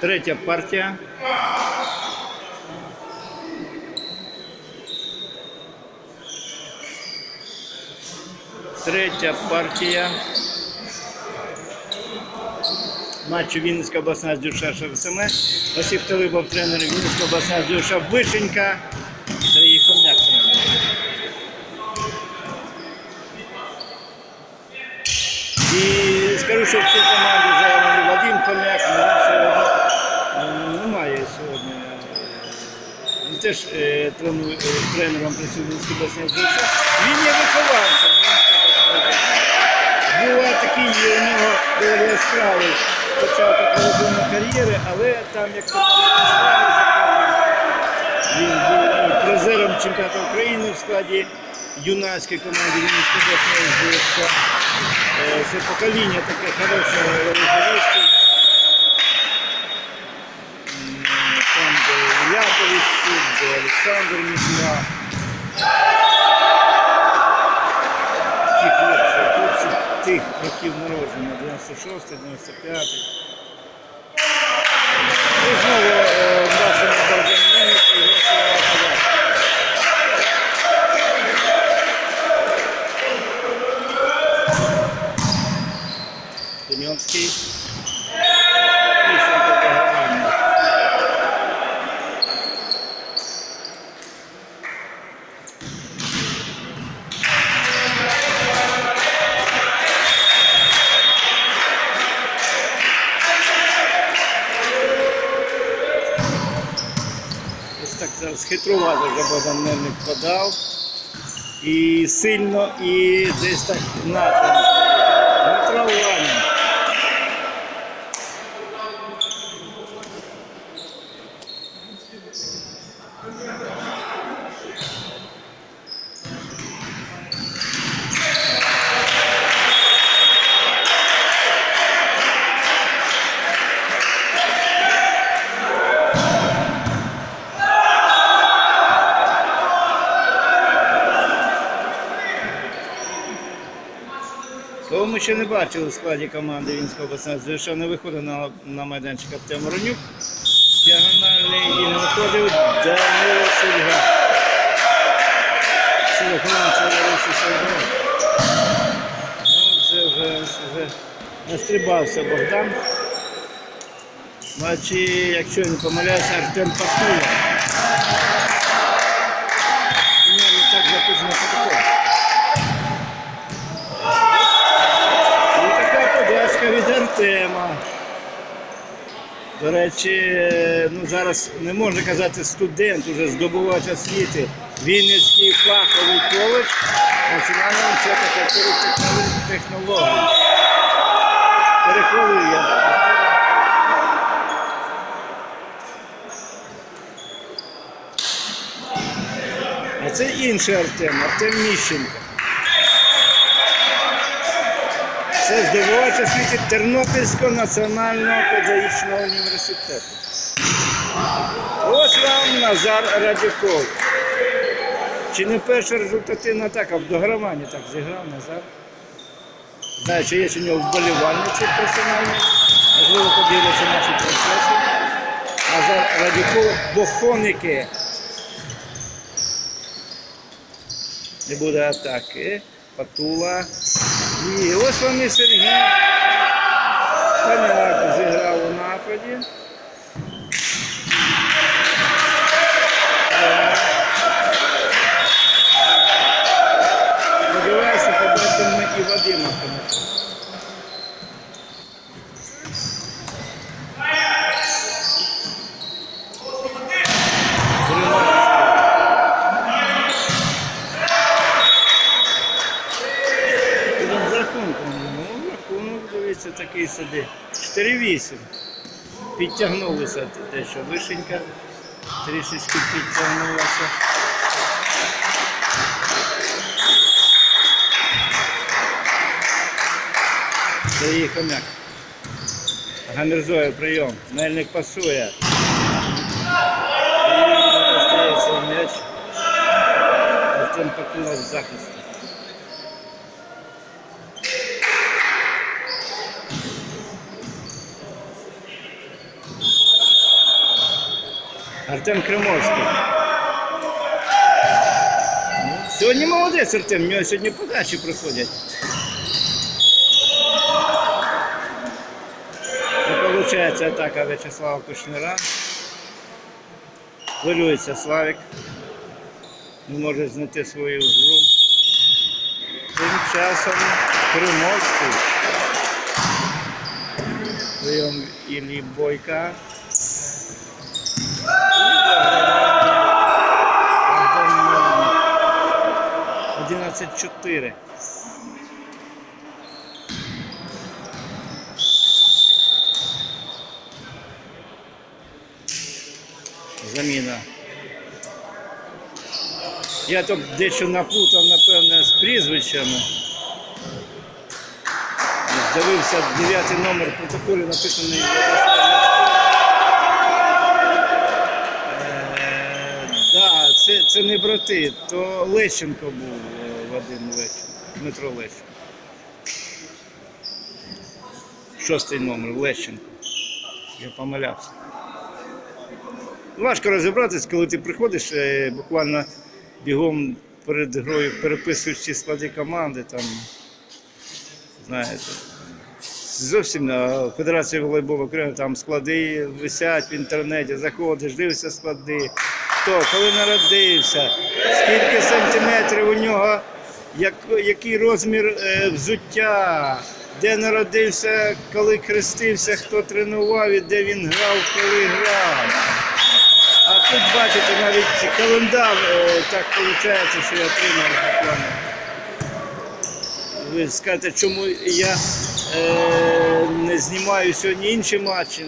Третя партія. Третя партія. Матчу Вінницька обласна здюша ШВСМ. Осіп Талибов, тренер Вінницька обласна здюша Вишенька. Сергій Хомяк. тренер. І скажу, що в цій команді заявлений Вадим Хомяк, але він сьогодні е, немає сьогодні. Він теж е, трену- е, тренером працює в обласній здюша. Він є вихованцем. Був такий у нього доволі яскравий початок волейбольної кар'єри, але там як він був призером чемпіонату України в складі юнацької команди Вінницької обласної збірка. Це покоління таке хороше Олександр Місла. Ті хлопці, хлопці тих років народження, 96 95 І знову е, в нашому Ось щоб за хитрувато не впадав. І сильно, і десь так напрямку. Ще не бачили в складі команди Вінського обласного ЗШ, не виходив на, на майданчик Артем Воронюк. Діагональний і не виходив Данило Шульга. Силохованця Лариса Шульга. Ну, це вже, вже настрибався Богдан. Матчі, якщо не помиляюся, Артем Пакула. У нього не так записано протокол. І така подачка від Артема. До речі, е, ну зараз не можна казати студент, уже здобувач освіти. Вінницький фаховий коледж Національного університету культури і технологій. Перехвалив я. А це інший Артем, Артем Міщенко. Це здобувач освіти Тернопільського національного педагогічного університету. Ось вам Назар Радюков. Чи не перша результативна атака в дограванні так зіграв Назар? Знаю, чи є у нього вболівальничок персональний. Можливо, подивляться наші процеси. Назар Радюков, бохоники. Не буде атаки. Патула. І ось вам і Сергій. Коняк зіграв у нападі. Сподіваюся, побачимо ми і Вадима Коняча. Він з рахунком. Ну, рахунок, дивіться, такий собі. 4-8. Підтягнулися дещо вишенька. Трішечки підтягнулася. Сергій Хомяк. Гамірзоєв прийом. Мельник пасує. І м'яч. Артем Пакулов в Артем Кримовський. Сьогодні молодець Артем, у нього сьогодні подачі проходять. Виходить атака В'ячеслава Кушнира. Хвилюється Славік. Не може знайти свою гру. Тим часом Кримовський. Прийом Іллі Бойка. Одинадцять чотири. Заміна. Я тут дещо наплутав, напевне, з прізвищами. Дивився дев'ятий номер протоколі написаний це, не брати, то Лещенко був е, Вадим Лещенко, Дмитро Лещенко. Шостий номер Лещенко. Я помилявся. Важко розібратись, коли ти приходиш е, буквально бігом перед грою переписуєш ці склади команди, там, знаєте. Зовсім на Федерації волейболу України там склади висять в інтернеті, заходиш, дивишся склади, хто, коли народився, скільки сантиметрів у нього, як, який розмір е, взуття, де народився, коли хрестився, хто тренував і де він грав, коли грав. А тут бачите, навіть календар е, так виходить, що я отримав буквально. Ви скажете, чому я е, не знімаю сьогодні інші матчі.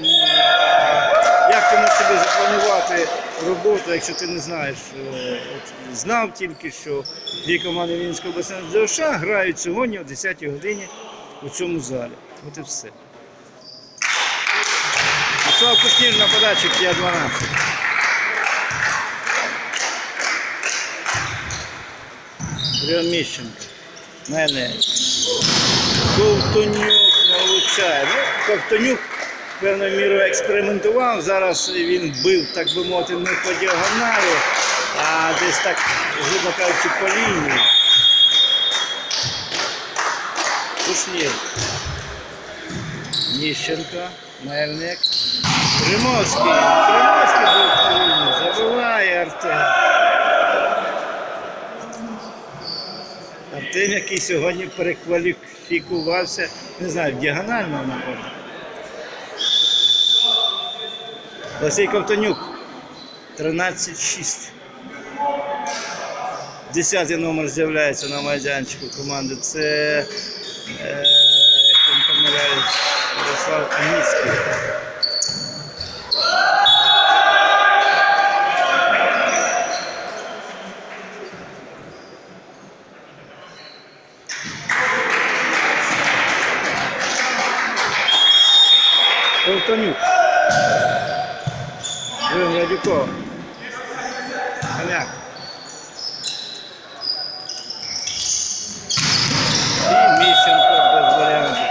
Як ти можеш собі запланувати роботу, якщо ти не знаєш? Е, от, знав тільки, що дві команди Вінницького обласного ДОШ грають сьогодні о 10 годині у цьому залі. От і все. Слав Кушнір на подачі 5-12. Прям Міщенко. Мене. Ковтонюк влучає. Ну, Ковтонюк певною мірою експериментував. Зараз він бив, так би мовити, не по діагоналі, а десь так, грубо кажучи, по лінії. Кушнір. Ніщенко, Мельник. Кримовський. Кримовський був. Забиває Артем. Артем, який сьогодні перекваліфікувався, не знаю, діагонально, напевно. Василь Ковтонюк, 13-6. Десятий номер з'являється на майданчику команди. Це, е, Ярослав Аніцький. Ковтонюк. Вим Радюков. Хомяк. І Міщенко без варіантів.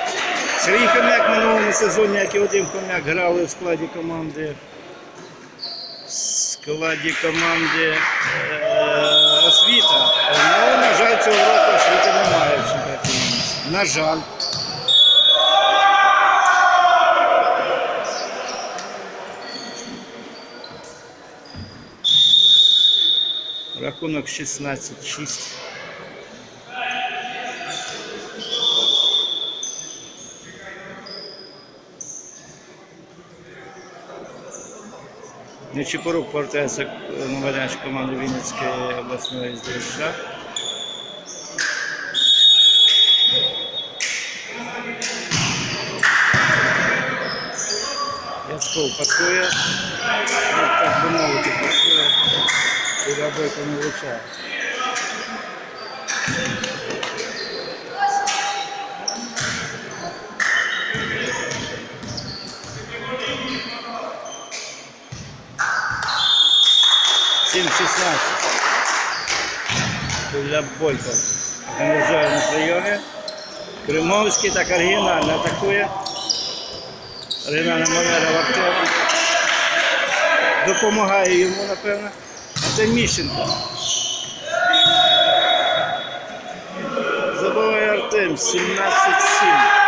Сергій Хомяк минулому сезоні, як і Вадим Хомяк, грали в складі команди. В складі команди е, освіта. Ну, на жаль, цього року освіти немає в чемпіонаті. На жаль. Рахунок 16-6. Нечипорук повертається на майданчик команди Вінницької обласної СДШ. Яцков пасує, так би мовити, пасує. І Рабойко не влучає. Сім 16. Для Бойко. Організує на прийомі. Кримовський так оригінально атакує. Оригінальна манера в Артема. допомагає йому, напевно. Це Міщенко. Забиває Артем 17-7.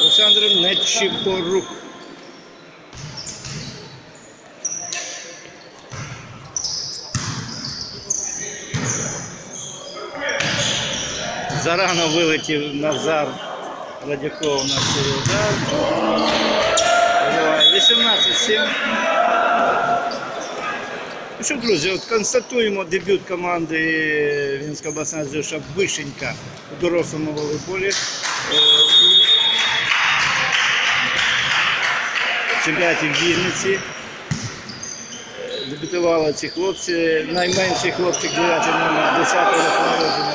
Олександр Нечіпорук. Зарано вилетів Назар Радяков на цей удар. Забиває 18-7. Ну що, друзі, от констатуємо дебют команди Вінська обласна ЗЮШа Вишенька у дорослому волейболі. У чемпіонаті в Вінниці. Дебютували ці хлопці. Найменший хлопчик 9 номер 10 року народження.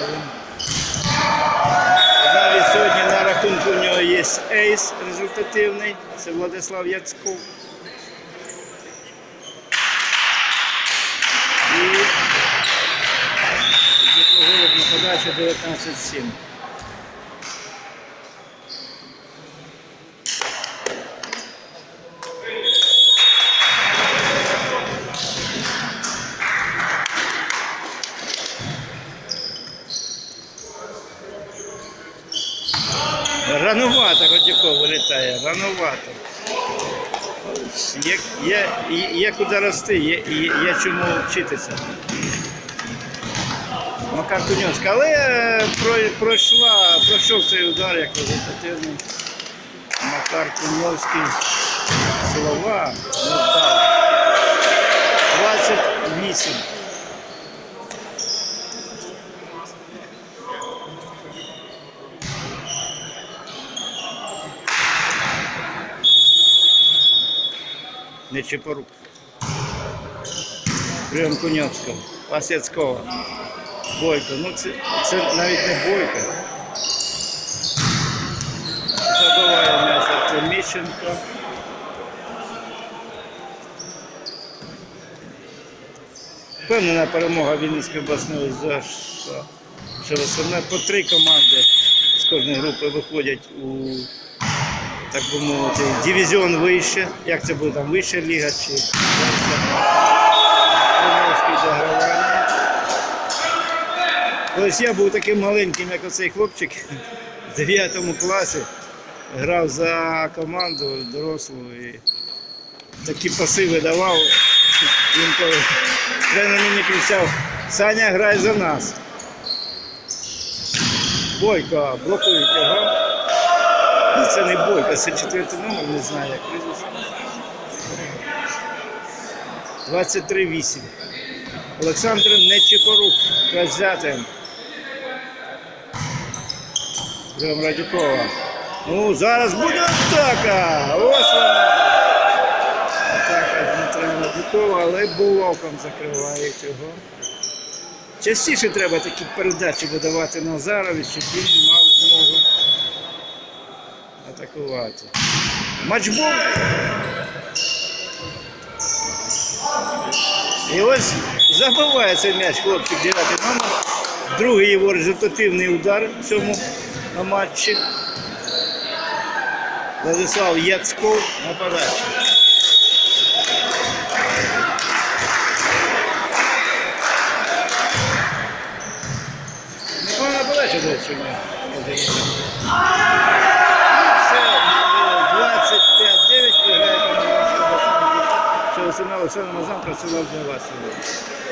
Він навіть сьогодні на у нього є ейс результативний. Це Владислав Яцков. І Дніпроголов на подачу 19-7. Рановато Радюков вилітає, рановато. Є, є, є, є куди рости, є, є, є чому вчитися. Макар Куньовський. Але е, про- пройшла, пройшов цей удар як результативний. Макар Куньовський. Слова. Не 28. Не Чепорук. Прийом Куньовського. Пасяцького. Бойко. Ну це, це навіть не Бойко. Забиває м'ясо. Це Міщенко. Впевнена перемога Вінницької обласної за що, що по три команди з кожної групи виходять у так би мовити, дивізіон вище. Як це буде там вища ліга чи загравання. Ось я був таким маленьким, як оцей хлопчик в 9 класі. Грав за команду дорослу і такі пасиви давав. Він тренер мені кричав, Саня, грай за нас. Бойко блокують його. Ну, Це не Бойко, це четвертий номер, не знаю, як прізвище. 23-8. Олександр Нечипорук, Казятин. Прям Радюкова. Ну, зараз буде атака. Ось вона. Атака Дмитра Радюкова, але булавком закриває цього. Частіше треба такі передачі видавати Назарові, щоб він мав змогу атакувати. Матчбол. І ось забиває цей м'яч хлопчик 9 номер. Другий його результативний удар в цьому матчі. Владислав Яцков на подачі. Непогана подача, до речі, olsa Ramazan kaçırmaz devasında.